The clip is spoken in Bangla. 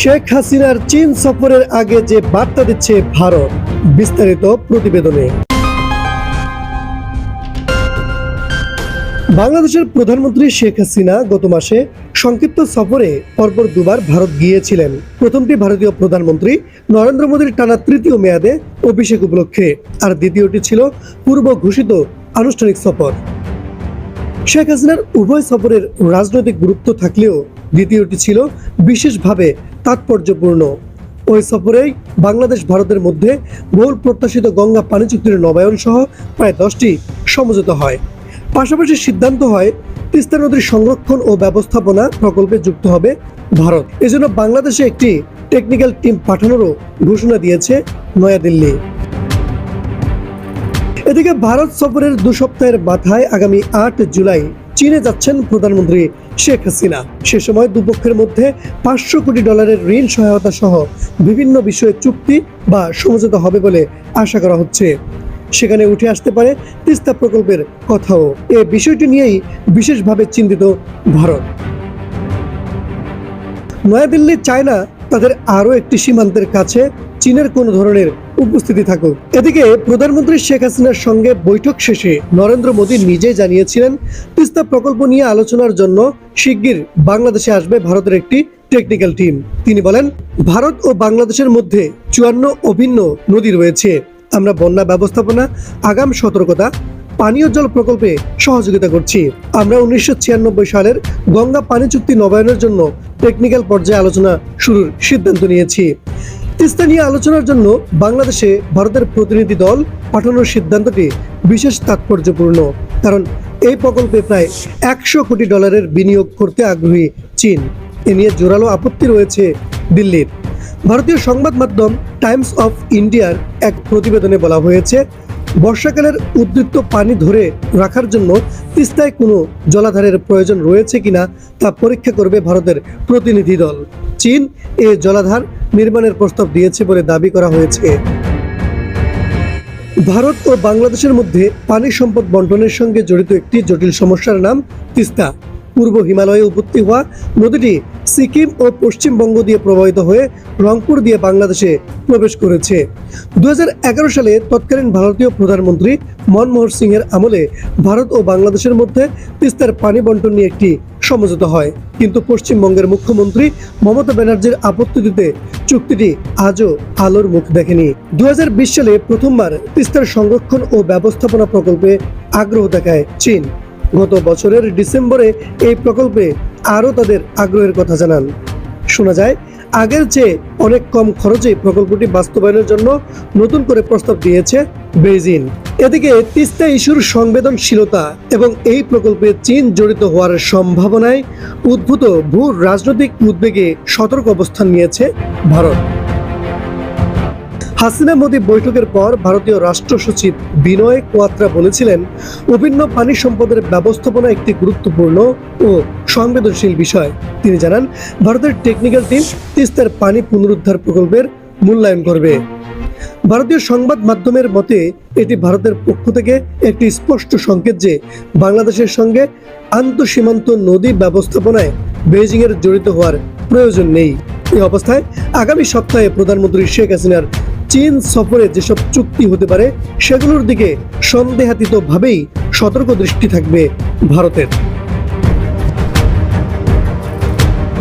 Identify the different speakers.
Speaker 1: শেখ হাসিনার চীন সফরের আগে যে বার্তা দিচ্ছে ভারত, বিস্তারিত প্রতিবেদনে। বাংলাদেশের প্রধানমন্ত্রী শেখ হাসিনা গত মাসে সংক্ষিপ্ত সফরে পরপর দুবার ভারত গিয়েছিলেন। প্রথমটি ভারতীয় প্রধানমন্ত্রী নরেন্দ্র মোদীর টানা তৃতীয় মেয়াদে অভিষেক উপলক্ষে, আর দ্বিতীয়টি ছিল পূর্ব ঘোষিত আনুষ্ঠানিক সফর। শেখ হাসিনার উভয় সফরের রাজনৈতিক গুরুত্ব থাকলেও দ্বিতীয়টি ছিল বিশেষভাবে তাৎপর্যপূর্ণ। ওই সফরেই বাংলাদেশ, ভারতের মধ্যে বহুল প্রত্যাশিত গঙ্গা পানি চুক্তির নবায়ন সহ প্রায় দশটি সমঝোতা হয়। পাশাপাশি সিদ্ধান্ত হয়, তিস্তা নদীর সংরক্ষণ ও ব্যবস্থাপনা প্রকল্পে যুক্ত হবে ভারত। এজন্য বাংলাদেশে একটি টেকনিক্যাল টিম পাঠানোরও ঘোষণা দিয়েছে নয়াদিল্লি। এদিকে ভারত সফরের দু সপ্তাহের মাথায় আগামী আট জুলাই চীনে যাচ্ছেন প্রধানমন্ত্রী শেখ হাসিনা। সে সময় দুপক্ষের মধ্যে পাঁচশো কোটি ডলারের ঋণ সহায়তা সহ বিভিন্ন বিষয়ে চুক্তি বা সমঝোতা হবে বলে আশা করা হচ্ছে। সেখানে উঠে আসতে পারে তিস্তা প্রকল্পের কথাও। এ বিষয়টি নিয়েই বিশেষভাবে চিন্তিত ভারত। নয়াদিল্লি চায় না তাদের আরও একটি সীমান্তের কাছে চীনের কোনো ধরনের উপস্থিতি থাকুক। এদিকে প্রধানমন্ত্রী শেখ হাসিনার সঙ্গে বৈঠক শেষে নরেন্দ্র মোদী নিজেই জানিয়েছিলেন, তিস্তা প্রকল্প নিয়ে আলোচনার জন্য শিগগির বাংলাদেশে আসবে ভারতের একটি টেকনিক্যাল টিম তিনি বলেন, ভারত ও বাংলাদেশের মধ্যে চুয়ান্ন অভিন্ন নদী রয়েছে। আমরা বন্যা ব্যবস্থাপনা, আগাম সতর্কতা, পানীয় জল প্রকল্পে সহযোগিতা করছি। আমরা উনিশশো ছিয়ানব্বই সালের গঙ্গা পানি চুক্তি নবায়নের জন্য টেকনিক্যাল পর্যায়ে আলোচনা শুরুর সিদ্ধান্ত নিয়েছি। তিস্তা নিয়ে আলোচনার জন্য বাংলাদেশে ভারতের প্রতিনিধি দল পাঠানোর সিদ্ধান্তটি বিশেষ তাৎপর্যপূর্ণ, কারণ এই প্রকল্পে প্রায় একশো কোটি ডলারের বিনিয়োগ করতে আগ্রহী চীন। এ নিয়ে জোরালো আপত্তি রয়েছে দিল্লির। ভারতীয় সংবাদ মাধ্যম টাইমস অফ ইন্ডিয়ার এক প্রতিবেদনে বলা হয়েছে, বর্ষাকালের উদ্বৃত্ত পানি ধরে রাখার জন্য তিস্তায় কোনো জলাধারের প্রয়োজন রয়েছে কিনা তা পরীক্ষা করবে ভারতের প্রতিনিধি দল। চীন এ জলাধার নির্মাণের প্রস্তাব দিয়েছে বলে দাবি করা হয়েছে। ভারত ও বাংলাদেশের মধ্যে পানি সম্পদ বন্টনের সঙ্গে জড়িত একটি জটিল সমস্যার নাম তিস্তা। পূর্ব হিমালয়ে উৎপত্তি হওয়া নদীটি সিকিম ও পশ্চিমবঙ্গ দিয়ে প্রবাহিত হয়ে রংপুর দিয়ে বাংলাদেশে প্রবেশ করেছে। দুহাজার এগারো সালে তৎকালীন ভারতীয় প্রধানমন্ত্রী মনমোহন সিং এর আমলে ভারত ও বাংলাদেশের মধ্যে তিস্তার পানি বন্টন নিয়ে একটি সমঝোতা হয়। কিন্তু পশ্চিমবঙ্গের মুখ্যমন্ত্রী মমতা ব্যানার্জির আপত্তি দিতে চুক্তিটি আজও আলোর মুখ দেখেনি। দুই হাজার বিশ সালে প্রথমবার তিস্তার সংরক্ষণ ও ব্যবস্থাপনা প্রকল্পে আগ্রহ দেখায় চীন। গত বছরের ডিসেম্বরে এই প্রকল্পে আরও তাদের আগ্রহের কথা জানান। শোনা যায়, আগের চেয়ে অনেক কম খরচে প্রকল্পটি বাস্তবায়নের জন্য নতুন করে প্রস্তাব দিয়েছে বেইজিং। এদিকে তিস্তা ইস্যুর সংবেদনশীলতা এবং এই প্রকল্পে চীন জড়িত হওয়ার সম্ভাবনায় উদ্ভূত ভূ রাজনৈতিক উদ্বেগে সতর্ক অবস্থান নিয়েছে ভারত। হাসিনা মোদী বৈঠকের পর ভারতীয় রাষ্ট্র সচিব বিনয় কোয়াত্রা বলেছিলেন, অভিন্ন পানি সম্পদের ব্যবস্থাপনা একটি গুরুত্বপূর্ণ ও সংবেদনশীল বিষয়। তিনি জানান, ভারতের টেকনিক্যাল টিম তিস্তার পানি পুনরুদ্ধার প্রকল্পের মূল্যায়ন করবে। ভারতীয় সংবাদ মাধ্যমের মতে, এটি ভারতের পক্ষ থেকে একটি স্পষ্ট সংকেত যে বাংলাদেশের সঙ্গে আন্তঃসীমান্ত নদী ব্যবস্থাপনায় বেইজিংয়ের জড়িত হওয়ার প্রয়োজন নেই। এই অবস্থায় আগামী সপ্তাহে প্রধানমন্ত্রী শেখ হাসিনার চীন সফরে যেসব চুক্তি হতে পারে সেগুলোর দিকে সন্দেহাতীতভাবেই সতর্ক দৃষ্টি থাকবে ভারতের।